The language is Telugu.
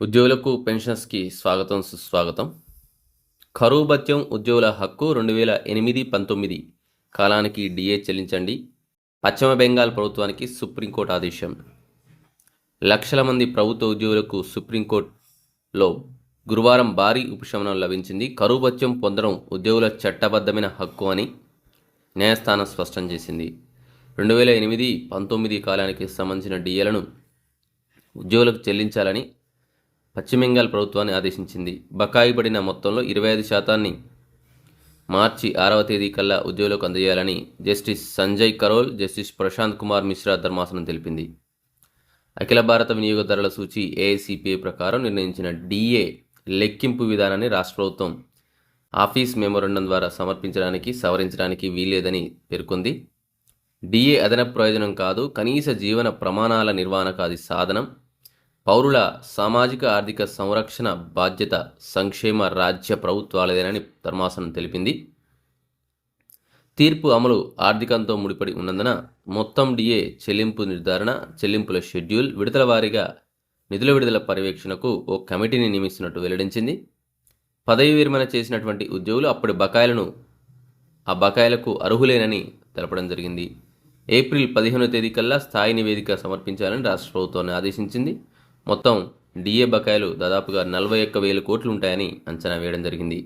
ఉద్యోగులకు పెన్షన్స్కి స్వాగతం సుస్వాగతం. కరువు భత్యం ఉద్యోగుల హక్కు రెండు వేల ఎనిమిది పంతొమ్మిది కాలానికి డిఏ చెల్లించండి. పశ్చిమ బెంగాల్ ప్రభుత్వానికి సుప్రీంకోర్టు ఆదేశం. లక్షల మంది ప్రభుత్వ ఉద్యోగులకు సుప్రీంకోర్టులో గురువారం భారీ ఉపశమనం లభించింది. కరువు భత్యం పొందడం ఉద్యోగుల చట్టబద్ధమైన హక్కు అని న్యాయస్థానం స్పష్టం చేసింది. రెండు వేల ఎనిమిది పంతొమ్మిది కాలానికి సంబంధించిన డిఏలను ఉద్యోగులకు చెల్లించాలని పశ్చిమ బెంగాల్ ప్రభుత్వాన్ని ఆదేశించింది. బకాయి పడిన మొత్తంలో ఇరవై ఐదు శాతాన్ని మార్చి ఆరవ తేదీ కల్లా ఉద్యోగులకు అందజేయాలని జస్టిస్ సంజయ్ కరోల్ జస్టిస్ ప్రశాంత్ కుమార్ మిశ్రా ధర్మాసనం తెలిపింది. అఖిల భారత వినియోగదారుల సూచి ఏఐసిపిఐ ప్రకారం నిర్ణయించిన డిఏ లెక్కింపు విధానాన్ని రాష్ట్ర ప్రభుత్వం ఆఫీస్ మెమోరండం ద్వారా సమర్పించడానికి సవరించడానికి వీల్లేదని పేర్కొంది. డిఏ అదనపు ప్రయోజనం కాదు కనీస జీవన ప్రమాణాల నిర్వహణకు అది సాధనం. పౌరుల సామాజిక ఆర్థిక సంరక్షణ బాధ్యత సంక్షేమ రాజ్య ప్రభుత్వాలదేనని ధర్మాసనం తెలిపింది. తీర్పు అమలు ఆర్థికంతో ముడిపడి ఉన్నందున మొత్తం డిఏ చెల్లింపు నిర్ధారణ చెల్లింపుల షెడ్యూల్ విడుదల వారీగా నిధుల విడుదల పర్యవేక్షణకు ఓ కమిటీని నియమిస్తున్నట్టు వెల్లడించింది. పదవి విరమణ చేసినటువంటి ఉద్యోగులు అప్పటి బకాయిలను ఆ బకాయిలకు అర్హులేనని తెలపడం జరిగింది. ఏప్రిల్ పదిహేనో తేదీ కల్లా స్థాయి నివేదిక సమర్పించాలని రాష్ట్ర ప్రభుత్వాన్ని ఆదేశించింది. మొత్తం డిఏ బకాయిలు దాదాపుగా నలభై ఒక్క వేల కోట్లు ఉంటాయని అంచనా వేయడం జరిగింది.